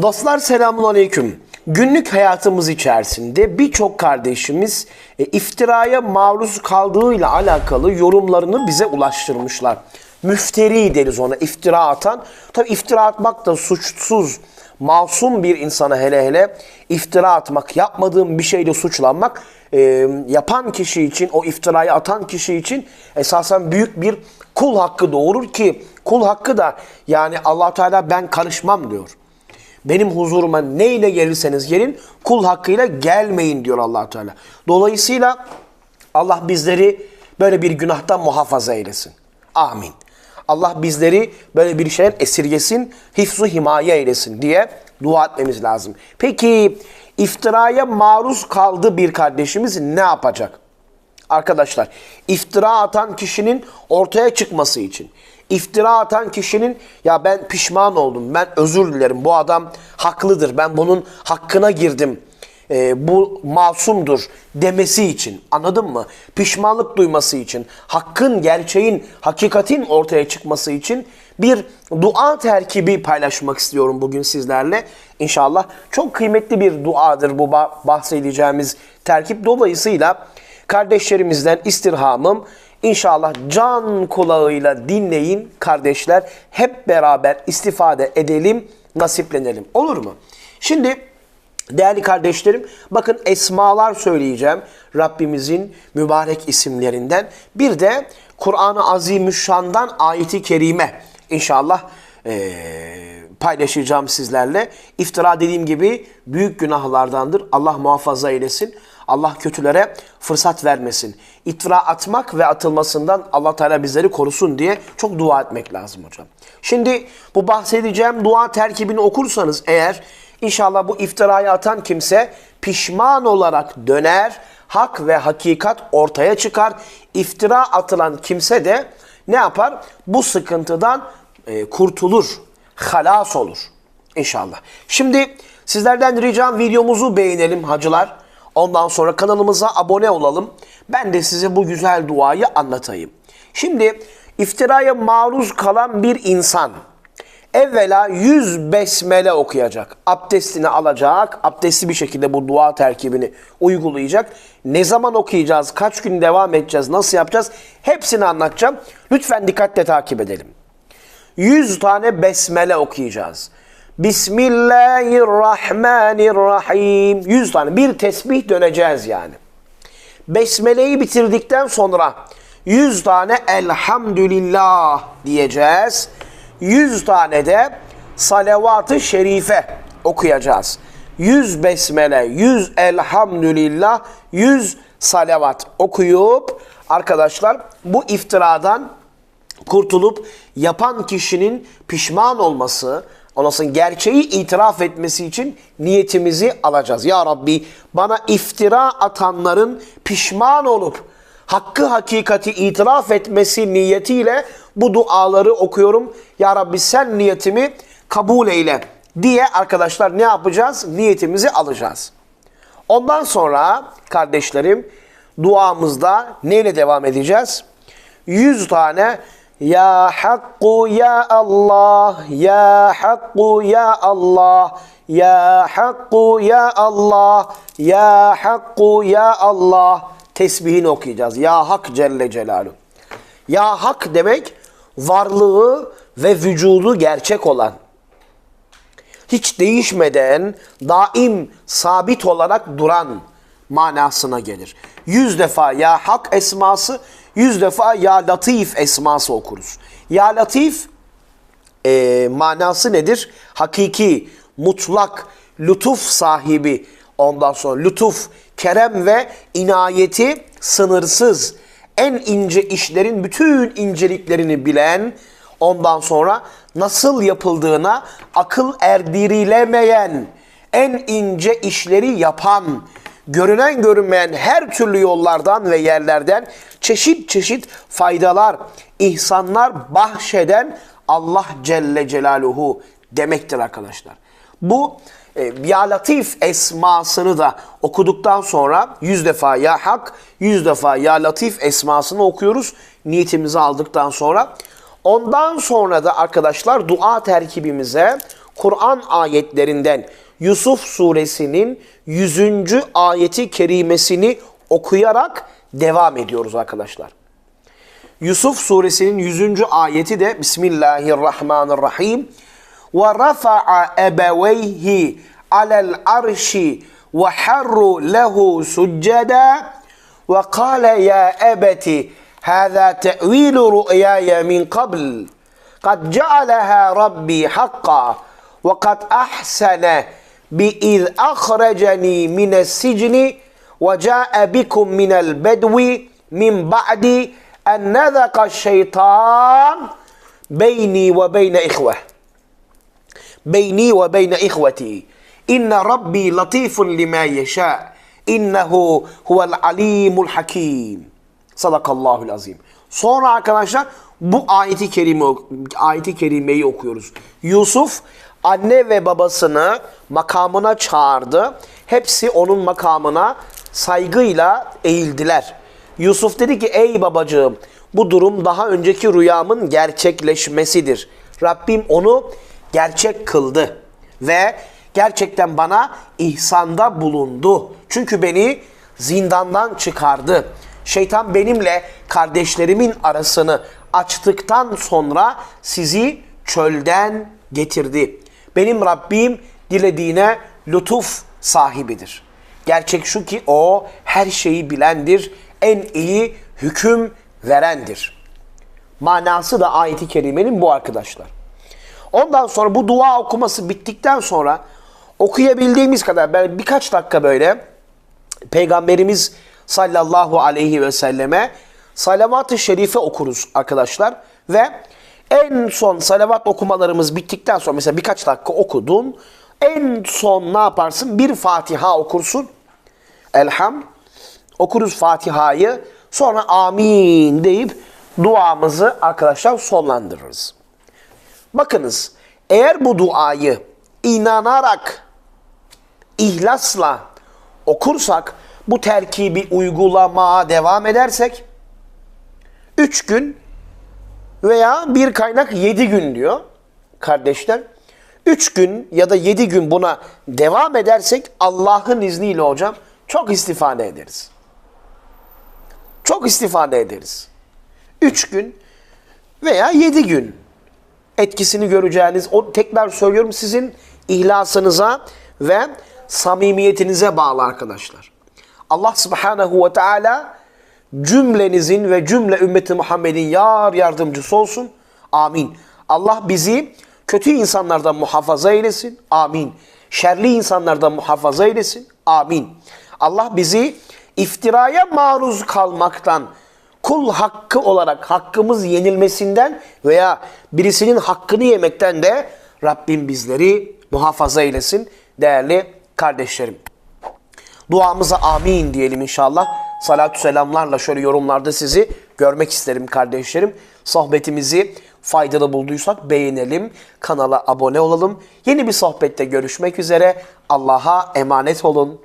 Dostlar selamun aleyküm. Günlük hayatımız içerisinde birçok kardeşimiz e, iftiraya maruz kaldığıyla alakalı yorumlarını bize ulaştırmışlar. Müfteri deriz ona iftira atan. Tabi iftira atmak da suçsuz, masum bir insana hele hele iftira atmak, yapmadığım bir şeyle suçlanmak e, yapan kişi için, o iftirayı atan kişi için esasen büyük bir kul hakkı doğurur ki kul hakkı da yani allah Teala ben karışmam diyor. Benim huzuruma neyle gelirseniz gelin kul hakkıyla gelmeyin diyor allah Teala. Dolayısıyla Allah bizleri böyle bir günahtan muhafaza eylesin. Amin. Allah bizleri böyle bir şeyden esirgesin, hifzu himaye eylesin diye dua etmemiz lazım. Peki iftiraya maruz kaldı bir kardeşimiz ne yapacak? Arkadaşlar iftira atan kişinin ortaya çıkması için, iftira atan kişinin ya ben pişman oldum, ben özür dilerim, bu adam haklıdır, ben bunun hakkına girdim, e, bu masumdur demesi için anladın mı? Pişmanlık duyması için, hakkın, gerçeğin, hakikatin ortaya çıkması için bir dua terkibi paylaşmak istiyorum bugün sizlerle. İnşallah çok kıymetli bir duadır bu bahsedeceğimiz terkip. Dolayısıyla kardeşlerimizden istirhamım inşallah can kulağıyla dinleyin kardeşler. Hep beraber istifade edelim, nasiplenelim. Olur mu? Şimdi değerli kardeşlerim bakın esmalar söyleyeceğim Rabbimizin mübarek isimlerinden. Bir de Kur'an-ı Azimüşşan'dan ayeti kerime inşallah ee, paylaşacağım sizlerle. İftira dediğim gibi büyük günahlardandır. Allah muhafaza eylesin. Allah kötülere fırsat vermesin. İftira atmak ve atılmasından Allah Teala bizleri korusun diye çok dua etmek lazım hocam. Şimdi bu bahsedeceğim dua terkibini okursanız eğer inşallah bu iftirayı atan kimse pişman olarak döner, hak ve hakikat ortaya çıkar. İftira atılan kimse de ne yapar? Bu sıkıntıdan e, kurtulur, halas olur inşallah. Şimdi sizlerden ricam videomuzu beğenelim hacılar. Ondan sonra kanalımıza abone olalım. Ben de size bu güzel duayı anlatayım. Şimdi iftiraya maruz kalan bir insan evvela 100 besmele okuyacak. Abdestini alacak. Abdestli bir şekilde bu dua terkibini uygulayacak. Ne zaman okuyacağız? Kaç gün devam edeceğiz? Nasıl yapacağız? Hepsini anlatacağım. Lütfen dikkatle takip edelim. 100 tane besmele okuyacağız. Bismillahirrahmanirrahim. 100 tane bir tesbih döneceğiz yani. Besmeleyi bitirdikten sonra 100 tane elhamdülillah diyeceğiz. 100 tane de salavat-ı şerife okuyacağız. 100 besmele, 100 elhamdülillah, 100 salavat okuyup arkadaşlar bu iftiradan kurtulup yapan kişinin pişman olması, onasın gerçeği itiraf etmesi için niyetimizi alacağız. Ya Rabbi bana iftira atanların pişman olup hakkı hakikati itiraf etmesi niyetiyle bu duaları okuyorum. Ya Rabbi sen niyetimi kabul eyle diye arkadaşlar ne yapacağız? Niyetimizi alacağız. Ondan sonra kardeşlerim duamızda neyle devam edeceğiz? 100 tane ya Hakku Ya Allah Ya Hakku Ya Allah Ya Hakku Ya Allah Ya Hakku Ya Allah tesbihini okuyacağız. Ya Hak Celle Celaluhu. Ya Hak demek varlığı ve vücudu gerçek olan, hiç değişmeden daim sabit olarak duran manasına gelir. Yüz defa Ya Hak esması, yüz defa Ya Latif esması okuruz. Ya Latif e, manası nedir? Hakiki, mutlak, lütuf sahibi, ondan sonra lütuf, kerem ve inayeti sınırsız, en ince işlerin bütün inceliklerini bilen, ondan sonra nasıl yapıldığına akıl erdirilemeyen, en ince işleri yapan, görünen görünmeyen her türlü yollardan ve yerlerden çeşit çeşit faydalar, ihsanlar bahşeden Allah Celle Celaluhu demektir arkadaşlar. Bu e, Ya Latif esmasını da okuduktan sonra yüz defa Ya Hak, yüz defa Ya Latif esmasını okuyoruz. Niyetimizi aldıktan sonra. Ondan sonra da arkadaşlar dua terkibimize Kur'an ayetlerinden Yusuf suresinin 100. ayeti kerimesini okuyarak devam ediyoruz arkadaşlar. Yusuf suresinin 100. ayeti de Bismillahirrahmanirrahim. Ve rafa'a ebeveyhi alel arşi ve harru lehu succeda ve kâle ya ebeti hâzâ te'vilu rü'yâye min qabl. قد جعلها ربي حقا وقد أحسن بإذ أخرجني من السجن وجاء بكم من البدو من بعد أن نذق الشيطان بيني وبين إخوة. بيني وبين إخوتي. إن ربي لطيف لما يشاء. إنه هو العليم الحكيم. صدق الله العظيم. Sonra arkadaşlar bu ayeti kerime ayeti kerimeyi okuyoruz. Yusuf anne ve babasını makamına çağırdı. Hepsi onun makamına saygıyla eğildiler. Yusuf dedi ki ey babacığım bu durum daha önceki rüyamın gerçekleşmesidir. Rabbim onu gerçek kıldı ve gerçekten bana ihsanda bulundu. Çünkü beni zindandan çıkardı. Şeytan benimle kardeşlerimin arasını açtıktan sonra sizi çölden getirdi. Benim Rabbim dilediğine lütuf sahibidir. Gerçek şu ki o her şeyi bilendir, en iyi hüküm verendir. Manası da ayeti kerimenin bu arkadaşlar. Ondan sonra bu dua okuması bittikten sonra okuyabildiğimiz kadar ben birkaç dakika böyle Peygamberimiz sallallahu aleyhi ve selleme salavat-ı şerife okuruz arkadaşlar. Ve en son salavat okumalarımız bittikten sonra mesela birkaç dakika okudun. En son ne yaparsın? Bir Fatiha okursun. Elham. Okuruz Fatiha'yı. Sonra amin deyip duamızı arkadaşlar sonlandırırız. Bakınız eğer bu duayı inanarak, ihlasla okursak, bu terkibi uygulama devam edersek, üç gün veya bir kaynak yedi gün diyor kardeşler. Üç gün ya da yedi gün buna devam edersek Allah'ın izniyle hocam çok istifade ederiz. Çok istifade ederiz. Üç gün veya yedi gün etkisini göreceğiniz, o tekrar söylüyorum sizin ihlasınıza ve samimiyetinize bağlı arkadaşlar. Allah subhanehu ve teala cümlenizin ve cümle ümmeti Muhammed'in yar yardımcısı olsun. Amin. Allah bizi kötü insanlardan muhafaza eylesin. Amin. Şerli insanlardan muhafaza eylesin. Amin. Allah bizi iftiraya maruz kalmaktan, kul hakkı olarak hakkımız yenilmesinden veya birisinin hakkını yemekten de Rabbim bizleri muhafaza eylesin değerli kardeşlerim. Duamıza amin diyelim inşallah. Salatü selamlarla şöyle yorumlarda sizi görmek isterim kardeşlerim. Sohbetimizi faydalı bulduysak beğenelim, kanala abone olalım. Yeni bir sohbette görüşmek üzere. Allah'a emanet olun.